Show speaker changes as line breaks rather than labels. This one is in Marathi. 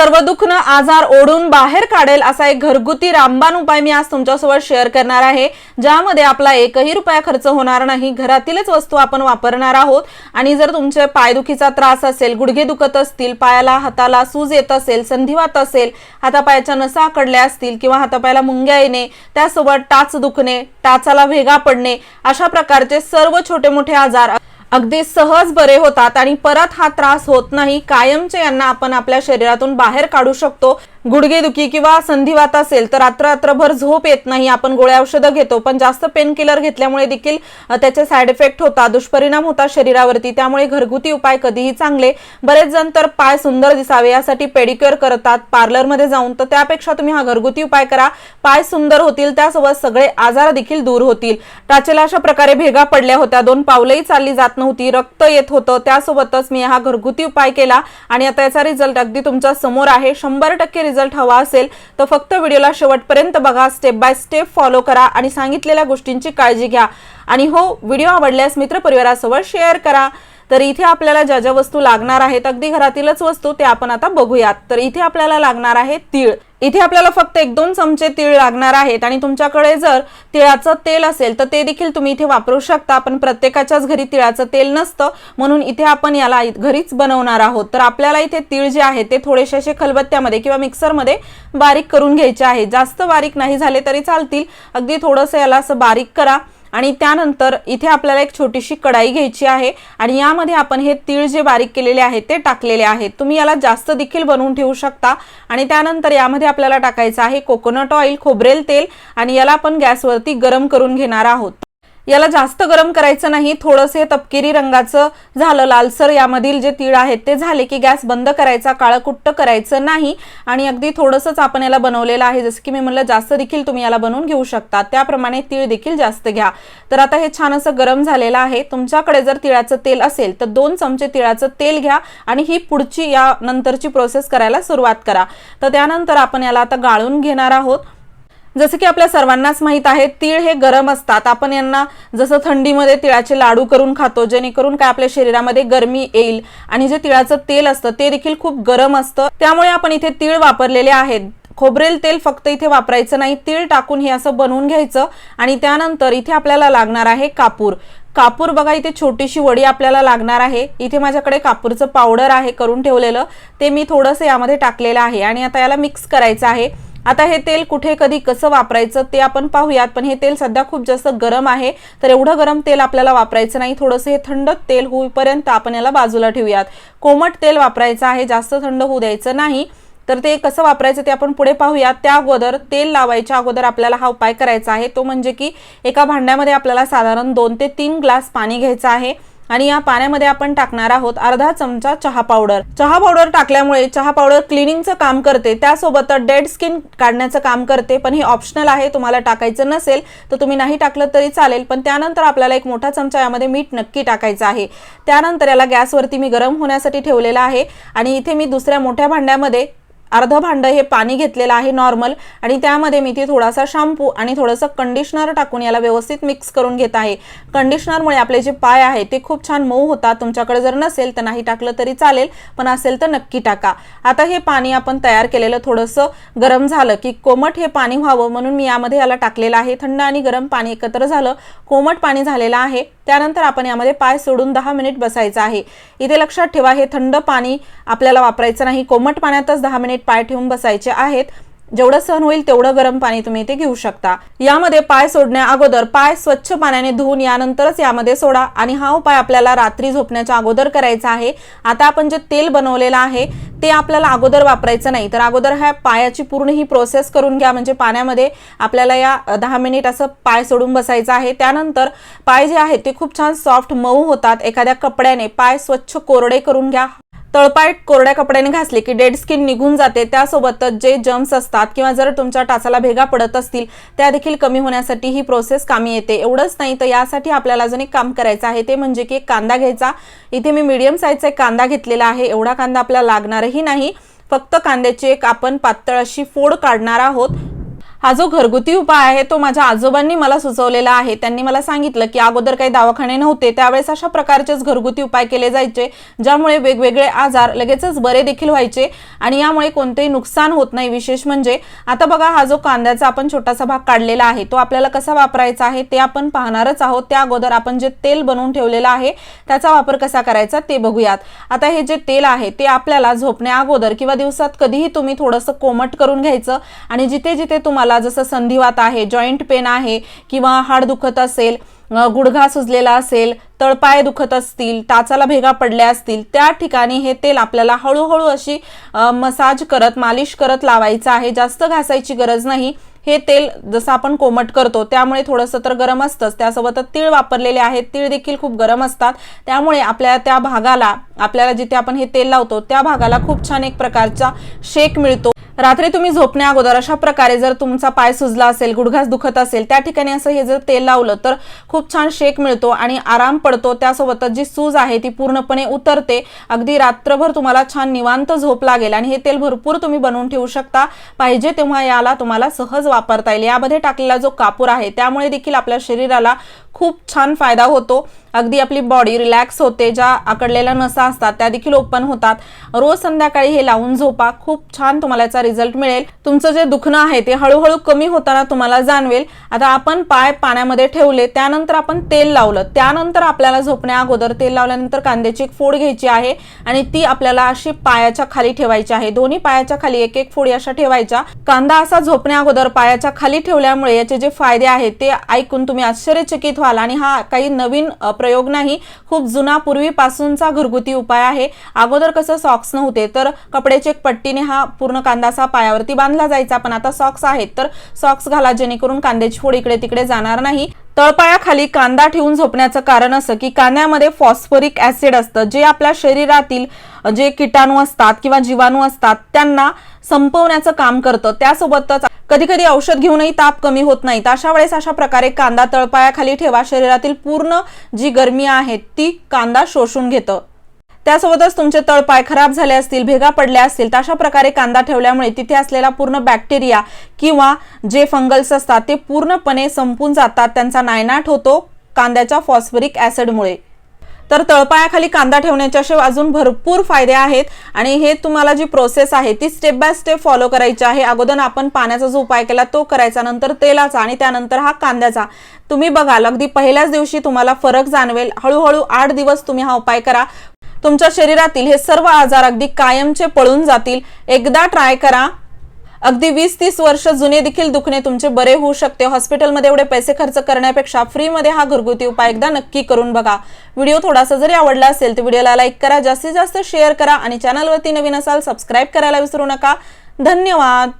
सर्व दुखणं आजार ओढून बाहेर काढेल असा एक घरगुती रामबाण उपाय मी आज तुमच्यासोबत शेअर करणार आहे. ज्यामध्ये आपला एकही रुपया खर्च होणार नाही. घरातीलच वस्तू आपण वापरणार आहोत. आणि जर तुमचे पायदुखीचा त्रास असेल गुडघे दुखत असतील पायाला हाताला सूज येत असेल संधिवात असेल हातापायाच्या नसा आकडल्या असतील किंवा हातापायाला मुंग्या येणे त्यासोबत टाच दुखणे टाचाला भेगा पडणे अशा प्रकारचे सर्व छोटे मोठे आजार अगदी सहज बरे होतात आणि परत हा त्रास होत नाही. कायमचे यांना आपण आपल्या शरीरातून बाहेर काढू शकतो. गुडघेदुखी किंवा संधिवात असेल तर रात्र रात्रभर झोप येत नाही आपण गोळ्या औषधं घेतो पण जास्त पेन किलर घेतल्यामुळे देखील त्याचे साईड इफेक्ट होतात दुष्परिणाम होता शरीरावरती त्यामुळे घरगुती उपाय कधीही चांगले. बरेच जण तर पाय सुंदर दिसावे यासाठी पेडिक्युअर करतात पार्लरमध्ये जाऊन तर त्यापेक्षा तुम्ही हा घरगुती उपाय करा. पाय सुंदर होतील त्यासोबत सगळे आजार देखील दूर होतील. टाचेला अशा प्रकारे भेगा पडल्या होत्या दोन पावलंही चालली जात नव्हती रक्त येत होतं त्यासोबतच मी हा घरगुती उपाय केला. आणि आता याचा रिझल्ट अगदी तुमच्यासमोर आहे शंभर टक्के रिझल्ट हवा असेल तर फक्त व्हिडिओला शेवटपर्यंत बघा स्टेप बाय स्टेप फॉलो करा आणि सांगितलेल्या गोष्टींची काळजी घ्या. आणि हो व्हिडिओ आवडल्यास मित्रपरिवारासोबत शेअर करा. तर इथे आपल्याला ज्या ज्या वस्तू लागणार आहेत अगदी घरातीलच वस्तू ते आपण आता बघूयात. तर इथे आपल्याला लागणार आहे तीळ. इथे आपल्याला फक्त एक दोन चमचे तीळ लागणार आहेत आणि तुमच्याकडे जर तिळाचं तेल असेल तर ते देखील तुम्ही इथे वापरू शकता. पण प्रत्येकाच्याच घरी तिळाचं तेल नसतं म्हणून इथे आपण याला घरीच बनवणार आहोत. तर आपल्याला इथे तीळ जे आहे ते थोडेसे असे खलबत्त्यामध्ये किंवा मिक्सरमध्ये बारीक करून घ्यायचे आहे. जास्त बारीक नाही झाले तरी चालतील. अगदी थोडंसं याला असं बारीक करा. आणि त्यानंतर इथे आपल्याला एक छोटीशी कढाई घ्यायची आहे आणि यामध्ये आपण हे तीळ जे बारीक केलेले आहेत ते टाकलेले आहेत तुम्ही याला जास्त देखील बनवून ठेवू शकता. आणि त्यानंतर यामध्ये आपल्याला टाकायचं आहे कोकोनट ऑइल खोबरेल तेल आणि याला आपण गॅसवरती गरम करून घेणार आहोत. याला जास्त गरम करायचं नाही थोडंसं हे तपकिरी रंगाचं झालं लालसर यामधील जे तीळ आहेत ते झाले की गॅस बंद करायचा काळकुट्ट करायचं नाही आणि अगदी थोडंसंच आपण याला बनवलेलं आहे. जसं की मी म्हणलं जास्त देखील तुम्ही याला बनवून घेऊ शकता. त्याप्रमाणे तीळ देखील जास्त घ्या. तर आता हे छान असं गरम झालेलं आहे. तुमच्याकडे जर तिळाचं तेल असेल तर दोन चमचे तिळाचं तेल घ्या आणि ही पुढची या नंतरची प्रोसेस करायला सुरुवात करा. तर त्यानंतर आपण याला आता गाळून घेणार आहोत. जसं की आपल्या सर्वांनाच माहीत आहे तीळ हे गरम असतात. आपण यांना जसं थंडीमध्ये तिळाचे लाडू करून खातो जेणेकरून काय आपल्या शरीरामध्ये गरमी येईल आणि जे तिळाचं तेल असतं ते देखील खूप गरम असतं. त्यामुळे आपण इथे तीळ वापरलेले आहेत. खोबरेल तेल फक्त इथे वापरायचं नाही तीळ टाकून हे असं बनवून घ्यायचं आणि त्यानंतर इथे आपल्याला लागणार आहे कापूर. कापूर बघा इथे छोटीशी वडी आपल्याला लागणार आहे. इथे माझ्याकडे कापूरचं पावडर आहे करून ठेवलेलं. ते मी थोडंसं यामध्ये टाकलेलं आहे आणि आता याला मिक्स करायचं आहे. आता हे तेल कुठे कधी कसं वापरायचं ते आपण पाहूयात. पण हे तेल सध्या खूप जास्त गरम आहे. तर एवढं गरम तेल आपल्याला वापरायचं नाही. थोडंसं हे थंड तेल होईपर्यंत आपण याला बाजूला ठेवूयात. कोमट तेल वापरायचं आहे. जास्त थंड होऊ द्यायचं नाही. तर ते कसं वापरायचं ते आपण पुढे पाहूया त्या अगोदर तेल लावायच्या अगोदर आपल्याला हा उपाय करायचा आहे. तो म्हणजे की एका भांड्यामध्ये आपल्याला साधारण दोन ते तीन ग्लास पाणी घ्यायचं आहे. आणि या पाण्यामध्ये आपण टाकणार आहोत अर्धा चमचा चहा पावडर. चहा पावडर टाकल्यामुळे चहा पावडर क्लिनिंगचं काम करते त्यासोबत डेड स्किन काढण्याचं काम करते पण हे ऑप्शनल आहे तुम्हाला टाकायचं नसेल तर तुम्ही नाही टाकलं तरी चालेल पण त्यानंतर आपल्याला एक मोठा चमचा यामध्ये मीठ नक्की टाकायचं आहे. त्यानंतर याला गॅसवरती मी गरम होण्यासाठी ठेवलेला आहे आणि इथे मी दुसऱ्या मोठ्या भांड्यामध्ये अर्ध भांडं हे पाणी घेतलेलं आहे नॉर्मल आणि त्यामध्ये मी ते थोडासा शॅम्पू आणि थोडंसं कंडिशनर टाकून याला व्यवस्थित मिक्स करून घेत आहे. कंडिशनरमुळे आपले जे पाय आहे ते खूप छान मऊ होतात. तुमच्याकडे जर नसेल तर नाही टाकलं तरी चालेल पण असेल तर नक्की टाका. आता हे पाणी आपण तयार केलेलं थोडंसं गरम झालं की कोमट हे पाणी व्हावं म्हणून मी यामध्ये याला टाकलेलं आहे. थंड आणि गरम पाणी एकत्र झालं. कोमट पाणी झालेलं आहे. त्यानंतर आपण यामध्ये पाय सोडून दहा मिनिट बसायचं आहे. इथे लक्षात ठेवा हे थंड पाणी आपल्याला वापरायचं नाही. कोमट पाण्यातच दहा मिनिट पाय ठेवून बसायचे आहेत. जेवढं सहन होईल तेवढं गरम पाणी तुम्ही इथे घेऊ शकता. यामध्ये पाय सोडण्या अगोदर पाय स्वच्छ पाण्याने धुवून यानंतरच यामध्ये सोडा. आणि हा उपाय आपल्याला रात्री झोपण्याच्या अगोदर करायचा आहे. आता आपण जे तेल बनवलेलं आहे ते आपल्याला अगोदर वापरायचं नाही. तर अगोदर ह्या पायाची पूर्ण ही प्रोसेस करून घ्या. म्हणजे पाण्यामध्ये आपल्याला या दहा मिनिट असं पाय सोडून बसायचं आहे. त्यानंतर पाय जे आहेत ते खूप छान सॉफ्ट मऊ होतात. एखाद्या कपड्याने पाय स्वच्छ कोरडे करून घ्या. तळपाय कोरड्या कपड्याने घासले की डेड स्किन निघून जाते. त्यासोबतच जे जम्स असतात किंवा जर तुमच्या टाचाला भेगा पडत असतील त्या देखील कमी होण्यासाठी ही प्रोसेस कामी येते. एवढंच नाही तर यासाठी आपल्याला अजून एक काम करायचं आहे. ते म्हणजे की एक कांदा घ्यायचा. इथे मी मीडियम साईजचा एक कांदा घेतलेला आहे. एवढा कांदा आपल्याला लागणारही नाही. फक्त कांद्याची एक आपण पातळ अशी फोड काढणार आहोत. हा जो घरगुती उपाय आहे तो माझ्या आजोबांनी मला सुचवलेला आहे. त्यांनी मला सांगितलं की अगोदर काही दवाखाने नव्हते त्यावेळेस अशा प्रकारचेच घरगुती उपाय केले जायचे ज्यामुळे वेगवेगळे आजार लगेचच बरे देखील व्हायचे आणि यामुळे कोणतेही नुकसान होत नाही. विशेष म्हणजे आता बघा हा जो कांद्याचा आपण छोटासा भाग काढलेला आहे तो आपल्याला कसा वापरायचा आहे ते आपण पाहणारच आहोत. त्या अगोदर आपण जे तेल बनवून ठेवलेलं आहे त्याचा वापर कसा करायचा ते बघूयात. आता हे जे तेल आहे ते आपल्याला झोपण्या अगोदर किंवा दिवसात कधीही तुम्ही थोडंसं कोमट करून घ्यायचं आणि जिथे जिथे तुम्हाला जसं संधिवात आहे जॉईंट पेन आहे किंवा हाड दुखत असेल गुडघा सुजलेला असेल तळपाय दुखत असतील टाचाला भेगा पडल्या असतील त्या ठिकाणी हे तेल आपल्याला हळूहळू अशी मसाज करत मालिश करत लावायचं आहे. जास्त घासायची गरज नाही. हे तेल जसं आपण कोमट करतो त्यामुळे थोडंसं तर गरम असतंच. त्यासोबतच तीळ वापरलेले आहेत. तीळ देखील खूप गरम असतात. त्यामुळे आपल्या त्या भागाला आपल्याला जिथे आपण हे तेल लावतो त्या भागाला खूप छान एक प्रकारचा शेक मिळतो. रात्री तुम्ही झोपण्या अगोदर अशा प्रकारे जर तुमचा पाय सुजला असेल गुडघास दुखत असेल त्या ठिकाणी असं हे जर तेल लावलं तर खूप छान शेक मिळतो आणि आराम पडतो. त्यासोबतच जी सूज आहे ती पूर्णपणे उतरते. अगदी रात्रभर तुम्हाला छान निवांत झोप लागेल आणि हे तेल भरपूर तुम्ही बनवून ठेवू शकता. पाहिजे तेव्हा याला तुम्हाला सहज वापरता येईल. यामध्ये टाकलेला जो कापूर आहे त्यामुळे देखील आपल्या शरीराला खूप छान फायदा होतो. अगदी आपली बॉडी रिलॅक्स होते ज्या आकडलेल्या नसा असतात त्या देखील ओपन होतात. रोज संध्याकाळी हे लावून झोपा. खूप छान तुम्हाला याचा रिझल्ट मिळेल. तुमचं जे दुखणं आहे ते हळूहळू कमी होताना तुम्हाला जाणवेल. आता आपण पाय पाण्यामध्ये ठेवले त्यानंतर आपण तेल लावलं. त्यानंतर आपल्याला झोपण्या अगोदर तेल लावल्यानंतर कांद्याची एक फोड घ्यायची आहे आणि ती आपल्याला अशी पायाच्या खाली ठेवायची आहे. दोन्ही पायाच्या खाली एक एक फोडी अशा ठेवायच्या. कांदा असा झोपण्या अगोदर पायाच्या खाली ठेवल्यामुळे याचे जे फायदे आहेत ते ऐकून तुम्ही आश्चर्यचकित व्हाल आणि हा काही नवीन प्रयोग नाही खूप जुना पूर्वीपासूनचा घरगुती उपाय आहे. अगोदर कसं सॉक्स नव्हते तर कपड्याचे एक पट्टीने हा पूर्ण कांदा असा पायावरती बांधला जायचा. पण आता सॉक्स आहेत तर सॉक्स घाला जेणेकरून कांद्याची फोड इकडे तिकडे जाणार नाही. तळपायाखाली कांदा ठेवून झोपण्याचं कारण असं की कांद्यामध्ये फॉस्फरिक ऍसिड असतं जे आपल्या शरीरातील जे किटाणू असतात किंवा जीवाणू असतात त्यांना संपवण्याचं काम करतं. त्यासोबतच कधी कधी औषध घेऊनही ताप कमी होत नाही तर अशा वेळेस अशा प्रकारे कांदा तळपायाखाली ठेवा. शरीरातील पूर्ण जी गरमी आहे ती कांदा शोषून घेतं. त्यासोबतच तुमचे तळपाय खराब झाले असतील भेगा पडल्या असतील तर अशा प्रकारे कांदा ठेवल्यामुळे तिथे असलेला पूर्ण बॅक्टेरिया किंवा जे फंगल्स असतात ते पूर्णपणे संपून जातात. त्यांचा नायनाट होतो कांद्याच्या फॉस्फरिक ऍसिडमुळे तर तळपायाखाली कांदा ठेवण्याच्या असे अजून भरपूर फायदे आहेत आणि हे तुम्हाला जी प्रोसेस आहे ती स्टेप बाय स्टेप फॉलो करायची आहे. अगोदर आपण पाण्याचा जो उपाय केला तो करायचा नंतर तेलाचा आणि त्यानंतर हा कांद्याचा. तुम्ही बघाल अगदी पहिल्याच दिवशी तुम्हाला फरक जाणवेल. हळूहळू आठ दिवस तुम्ही हा उपाय करा. तुमच्या शरीरातील हे सर्व आजार अगदी कायमचे पळून जातील. एकदा ट्राय करा. अगदी वीस तीस वर्ष जुने देखील दुखणे तुमचे बरे होऊ शकते. हॉस्पिटलमध्ये एवढे पैसे खर्च करण्यापेक्षा फ्रीमध्ये हा घरगुती उपाय एकदा नक्की करून बघा. व्हिडिओ थोडासा जरी आवडला असेल तर व्हिडिओला लाईक करा जास्तीत जास्त शेअर करा आणि चॅनलवरती नवीन असाल सबस्क्राईब करायला विसरू नका. धन्यवाद.